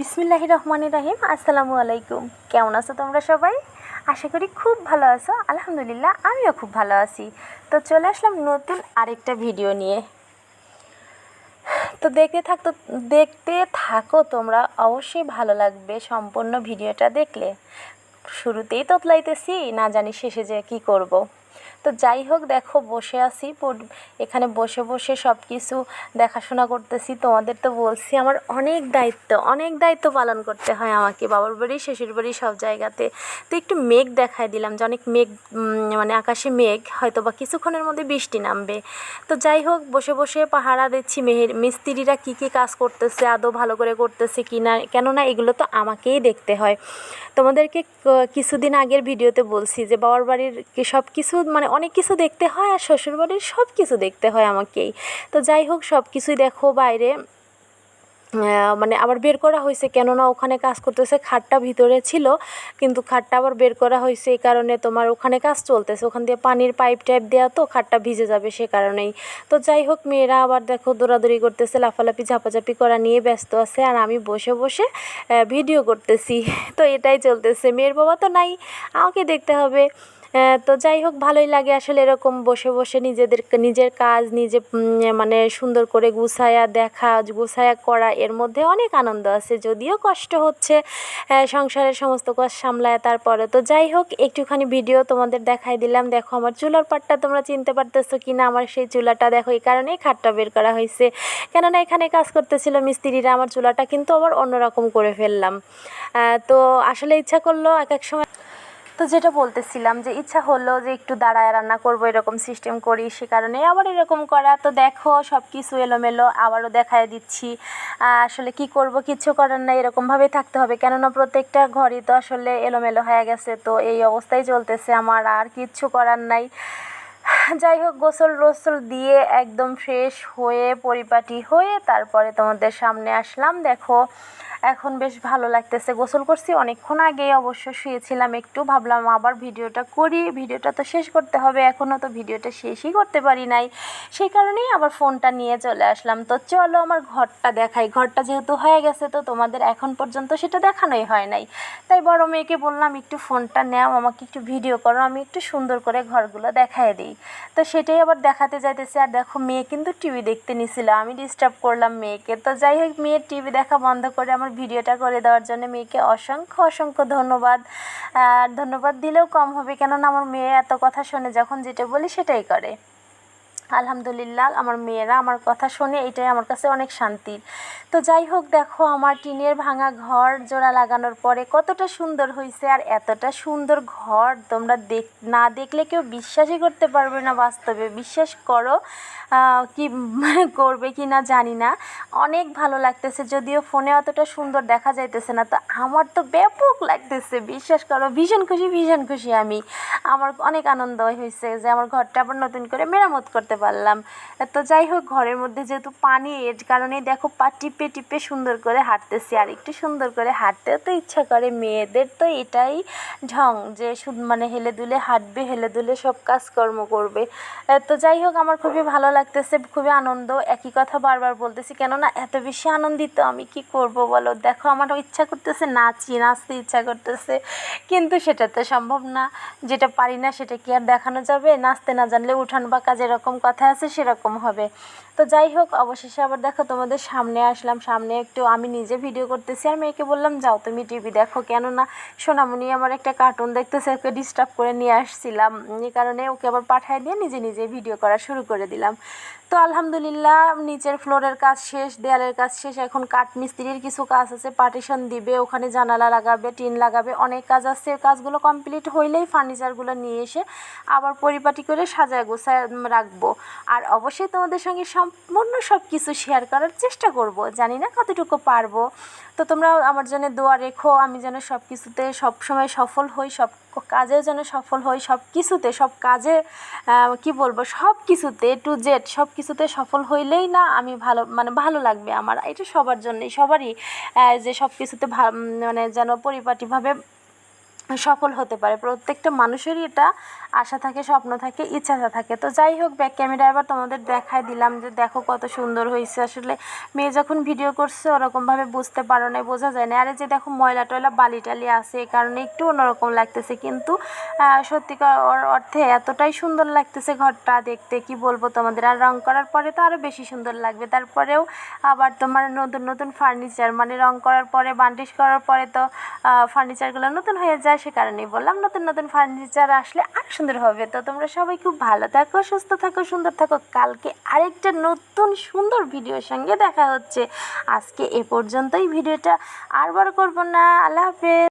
বিসমিল্লাহ রহমান রাহিম, আসসালামু আলাইকুম। কেমন আছো তোমরা সবাই? আশা করি খুব ভালো আছো। আলহামদুলিল্লাহ, আমিও খুব ভালো আছি। তো চলে আসলাম নতুন আরেকটা ভিডিও নিয়ে। তো দেখতে থাকতো, দেখতে থাকো তোমরা, অবশ্যই ভালো লাগবে সম্পূর্ণ ভিডিওটা দেখলে। শুরুতেই তোতলাইতেছি না জানি শেষে যে কী করব। তো যাই হোক, দেখো, বসে আছি। এখানে বসে বসে সব কিছু দেখাশোনা করতেছি। তোমাদের তো বলছি, আমার অনেক দায়িত্ব অনেক দায়িত্ব পালন করতে হয় আমাকে। বাবার বাড়ি, শ্বশুর বাড়ি সব জায়গাতে। তো একটু মেঘ দেখায় দিলাম, যে অনেক মেঘ মানে আকাশে মেঘ হয়তো বা কিছুক্ষণের মধ্যে বৃষ্টি নামবে। তো যাই হোক, বসে বসে পাহারা দিচ্ছি। মেহের মিস্ত্রিরা কী কী কাজ করতেছে, আদৌ ভালো করে করতেছে কি না, কেননা এগুলো তো আমাকেই দেখতে হয়। তোমাদেরকে কিছুদিন আগের ভিডিওতে বলছি যে, বাবার বাড়ির সব কিছু মানে অনেক কিছু দেখতে হয় আর শ্বশুরবাড়ির সব কিছু দেখতে হয় আমাকেই। তো যাই হোক, সব কিছুই দেখো বাইরে। মানে আবার বের করা হয়েছে, কেননা ওখানে কাজ করতেছে খাটটা ভিতরে ছিল, কিন্তু খাটটা আবার বের করা হয়েছে এই কারণে তোমার ওখানে কাজ চলতেছে। ওখান দিয়ে পানির পাইপ টাইপ দেওয়া তো খাটটা ভিজে যাবে সে কারণেই। তো যাই হোক, মেয়েরা আবার দেখো দৌড়াদৌড়ি করতেছে, লাফালাফি, ঝাপাঝাপি করা নিয়ে ব্যস্ত আছে আর আমি বসে বসে ভিডিও করতেছি। তো এটাই চলতেছে। মেয়ের বাবা তো নাই, আমাকে দেখতে হবে। তো যাই হোক, ভালোই লাগে আসলে এরকম বসে বসে নিজেদের নিজের কাজ, নিজে মানে সুন্দর করে গুছায়া দেখা, গুছায়া করা, এর মধ্যে অনেক আনন্দ আছে। যদিও কষ্ট হচ্ছে সংসারের সমস্ত কাজ সামলায় তারপরে। তো যাই হোক, একটুখানি ভিডিও তোমাদের দেখাই দিলাম। দেখো, আমার চুলার পাটটা তোমরা চিনতে পারতেছো কি না আমার সেই চুলাটা দেখো, এই কারণেই খাটটা বের করা হয়েছে। কেননা এখানে কাজ করতেছিল মিস্ত্রিরা, আমার চুলাটা কিন্তু আবার অন্যরকম করে ফেললাম। তো আসলে ইচ্ছা করল এক এক সময় তো যেটা বলতেছিলাম যে ইচ্ছা হলো যে একটু দাঁড়ায় রান্না করব, এরকম সিস্টেম করি, সে কারণে আবার এরকম করা। তো দেখো সব কিছু এলোমেলো, আবারও দেখায় দিচ্ছি। আসলে কি করব কিছু করার নাই, এরকমভাবেই থাকতে হবে। কেননা প্রত্যেকটা ঘরই তো আসলে এলোমেলো হয়ে গেছে, তো এই অবস্থাই চলতেছে আমার, আর কিচ্ছু করার নাই। যাই হোক, গোসল টোসল দিয়ে একদম ফ্রেশ হয়ে, পরিপাটি হয়ে তারপরে তোমাদের সামনে আসলাম। দেখো এখন বেশ ভালো লাগতেছে। গোসল করছি অনেকক্ষণ আগেই অবশ্য শুয়েছিলাম একটু, ভাবলাম আবার ভিডিওটা করি। ভিডিওটা তো শেষ করতে হবে এখনও তো ভিডিওটা শেষই করতে পারি নাই। সেই কারণেই আবার ফোনটা নিয়ে চলে আসলাম। তো চলো আমার ঘরটা দেখাই। ঘরটা যেহেতু হয়ে গেছে, তো তোমাদের এখন পর্যন্ত সেটা দেখানোই হয় নাই। তাই বড় মেয়েকে বললাম, একটু ফোনটা নেও, আমাকে একটু ভিডিও করো, আমি একটু সুন্দর করে ঘরগুলো দেখায় দিই। তো সেটাই আবার দেখাতে যাইতেছে। আর দেখো, মেয়ে কিন্তু টিভি দেখতে নিছিল। আমি ডিস্টার্ব করলাম মেয়েকে। তো যাই হোক, মেয়ের টিভি দেখা বন্ধ করে আমার ভিডিওটা করে দেওয়ার জন্য মেয়েকে অসংখ্য অসংখ্য ধন্যবাদ। আর ধন্যবাদ দিলেও কম হবে কেননা আমার মেয়ে এত কথা শোনে, যখন যেটা বলি সেটাই করে। আলহামদুলিল্লাহ, আমার মেয়েরা আমার কথা শোনে এটাই আমার কাছে অনেক শান্তির তো যাই হোক, দেখো আমার টিনের ভাঙা ঘর জোড়া লাগানোর পরে কতটা সুন্দর হয়েছে আর এতটা সুন্দর ঘর তোমরা দেখ, না দেখলে কেউ বিশ্বাসই করতে পারবে না বাস্তবে। বিশ্বাস করো কি করবে কি না জানি না। অনেক ভালো লাগতেছে, যদিও ফোনে অতটা সুন্দর দেখা যাইতেছে না, তো আমার তো ব্যাপক লাগতেছে, বিশ্বাস করো। ভীষণ খুশি ভীষণ খুশি আমি। আমার অনেক আনন্দ হয়েছে যে আমার ঘরটা আবার নতুন করে মেরামত করতে পারলাম। তো যাই হোক, ঘরের মধ্যে যেহেতু পানি, এর কারণে দেখো পা টিপে টিপে সুন্দর করে হাঁটতেছি। আর একটু সুন্দর করে হাঁটতে তো ইচ্ছা করে, মেয়েদের তো এটাই ঢং যে মানে হেলে দুলে হাঁটবে, হেলে দুলে সব কাজকর্ম করবে। তো যাই হোক, আমার খুবই ভালো লাগতেছে, খুবই আনন্দ। একই কথা বারবার বলতেছি, কেননা এত বেশি আনন্দিত আমি কি করব বলো? দেখো আমার ইচ্ছা করতেছে, নাচি, নাচতে ইচ্ছা করতেছে, কিন্তু সেটা তো সম্ভব না। যেটা পারি না, সেটা কি আর দেখানো যাবে? নাচতে না জানলে উঠান বাঁকা যেরকম কথা আছে সেরকম হবে। তো যাই হোক, অবশেষে আবার দেখো তোমাদের সামনে আসলাম। সামনে একটু আমি নিজে ভিডিও করতেছি আর মেয়েকে বললাম, যাও তুমি টিভি দেখো। কেননা সোনামণি আমার একটা কার্টুন দেখতেছে, ওকে ডিস্টার্ব করে নিয়ে আসছিলাম। এই কারণে ওকে আবার পাঠায় দিয়ে নিজে নিজে ভিডিও করা শুরু করে দিলাম। তো আলহামদুলিল্লাহ, নিচের ফ্লোরের কাজ শেষ, দেয়ালের কাজ শেষ। এখন কাঠ মিস্ত্রির কিছু কাজ আছে পার্টিশন দিবে, ওখানে জানালা লাগাবে, টিন লাগাবে, অনেক কাজ আছে। কাজগুলো কমপ্লিট হইলেই ফার্নিচারগুলো নিয়ে এসে আবার পরিপাটি করে সাজায়, গোছায় রাখব। আর অবশ্যই তোমাদের সঙ্গে সম্পূর্ণ সব কিছু শেয়ার করার চেষ্টা করব। জানি না কতটুকু পারব। তো তোমরা আমার জন্য দোয়া রেখো, আমি যেন সব কিছুতে সবসময় সফল হই, সব কাজেও যেন সফল হই সব কিছুতে সব কাজে কি বলব সব কিছুতে টু জেড সব কিছুতে সফল হইলেই না আমি ভালো মানে ভালো লাগবে আমার। এটা সবার জন্যই, সবারই যে সব কিছুতে মানে যেন পরিপাটিভাবে সফল হতে পারে। প্রত্যেকটা মানুষেরই এটা আশা থাকে, স্বপ্ন থাকে, ইচ্ছা থাকে। তো যাই হোক ব্যাক ক্যামেরা এবার তোমাদের দেখাই দিলাম যে দেখো কত সুন্দর হয়েছে। আসলে মেয়ে যখন ভিডিও করছে, ওরকমভাবে বুঝতে পারো না বোঝা যায় না। আরে যে দেখো ময়লা টয়লা, বালি টালি আছে, এই কারণে একটু অন্যরকম লাগতেছে। কিন্তু সত্যিকার অর- অর্থে এতটাই সুন্দর লাগতেছে ঘরটা দেখতে, কি বলব তোমাদের? আর রং করার পরে তো আরও বেশি সুন্দর লাগবে। তারপরেও আবার তোমার নতুন নতুন ফার্নিচার মানে রং করার পরে বান্ডিশ করার পরে তো ফার্নিচারগুলো নতুন হয়ে যায়। সে কারণেই বললাম, নতুন নতুন ফার্নিচার আসলে আর সুন্দর হবে। তো তোমরা সবাই খুব ভালো থাকো, সুস্থ থাকো, সুন্দর থাকো। কালকে আরেকটা নতুন সুন্দর ভিডিওর সঙ্গে দেখা হচ্ছে। আজকে এ পর্যন্তই, ভিডিওটা আর বড় করব না। আল্লাহ হাফেজ।